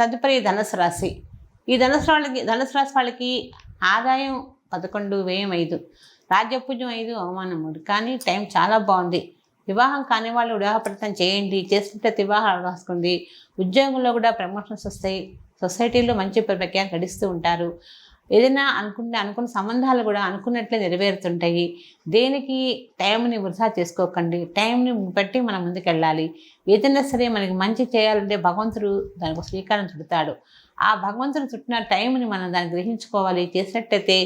తదుపరి ధనుసు రాశి. ఈ ధనుసు వాళ్ళకి ధనుసు రాశి వాళ్ళకి ఆదాయం పదకొండు వ్యయం ఐదు. రాజ్యపూజ్యం ఐదు అవమానం మూడు. కానీ టైం చాలా బాగుంది. వివాహం కాని వాళ్ళు వివాహపరితం చేయండి. చేసుకుంటే వివాహాలు రాసుకోండి. ఉద్యోగంలో కూడా ప్రమోషన్స్ వస్తాయి. సొసైటీలో మంచి ప్రఖ్యాతి గడిస్తూ ఉంటారు. ఏదైనా అనుకుంటే అనుకున్న సంబంధాలు కూడా అనుకున్నట్లే నెరవేరుతుంటాయి. దేనికి? టైంని వృధా చేసుకోకండి. టైంని బట్టి మనం ముందుకెళ్ళాలి. ఏదైనా సరే మనకి మంచి చేయాలంటే భగవంతుడు దానికి శ్రీకారం చుడతాడు. ఆ భగవంతుడు చుట్టిన టైంని మనం దాన్ని గ్రహించుకోవాలి. చేసినట్టయితే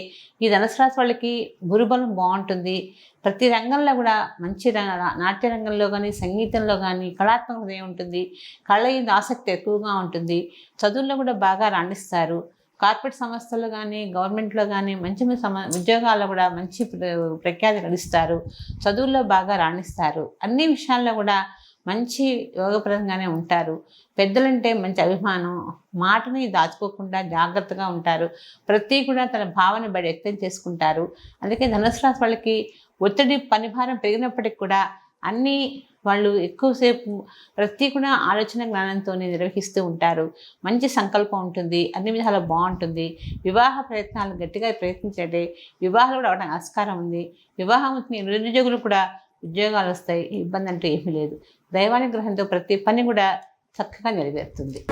ఈ ధనుసరాశి వాళ్ళకి గురుబలం బాగుంటుంది. ప్రతి రంగంలో కూడా మంచి రంగ నాట్య రంగంలో కానీ సంగీతంలో కానీ కళాత్మక హృదయం ఉంటుంది. కళ ఆసక్తి ఎక్కువగా ఉంటుంది. చదువుల్లో కూడా బాగా రాణిస్తారు. కార్పొరేట్ సంస్థలు కానీ గవర్నమెంట్లో కానీ మంచి సమ ఉద్యోగాల్లో కూడా మంచి ప్ర- ప్రఖ్యాతి గడిస్తారు. చదువుల్లో బాగా రాణిస్తారు. అన్ని విషయాల్లో కూడా మంచి యోగప్రదంగానే ఉంటారు. పెద్దలంటే మంచి అభిమానం. మాటని దాచుకోకుండా జాగ్రత్తగా ఉంటారు. ప్రతి కూడా తన భావన బడి వ్యక్తం చేసుకుంటారు. అందుకే ధనుసు రాశి వాళ్ళకి ఒత్తిడి పనిభారం పెరిగినప్పటికి కూడా అన్నీ వాళ్ళు ఎక్కువసేపు ప్రతి కూడా ఆలోచన జ్ఞానంతో నిర్వహిస్తూ ఉంటారు. మంచి సంకల్పం ఉంటుంది. అన్ని విధాలు బాగుంటుంది. వివాహ ప్రయత్నాలు గట్టిగా ప్రయత్నించండి. వివాహాలు కూడా అవడానికి ఆస్కారం ఉంది. వివాహం నిరుద్యోగులు కూడా ఉద్యోగాలు వస్తాయి. ఇబ్బంది అంటే ఏమీ లేదు. దైవానుగ్రహంతో ప్రతి పని కూడా చక్కగా నెరవేరుతుంది.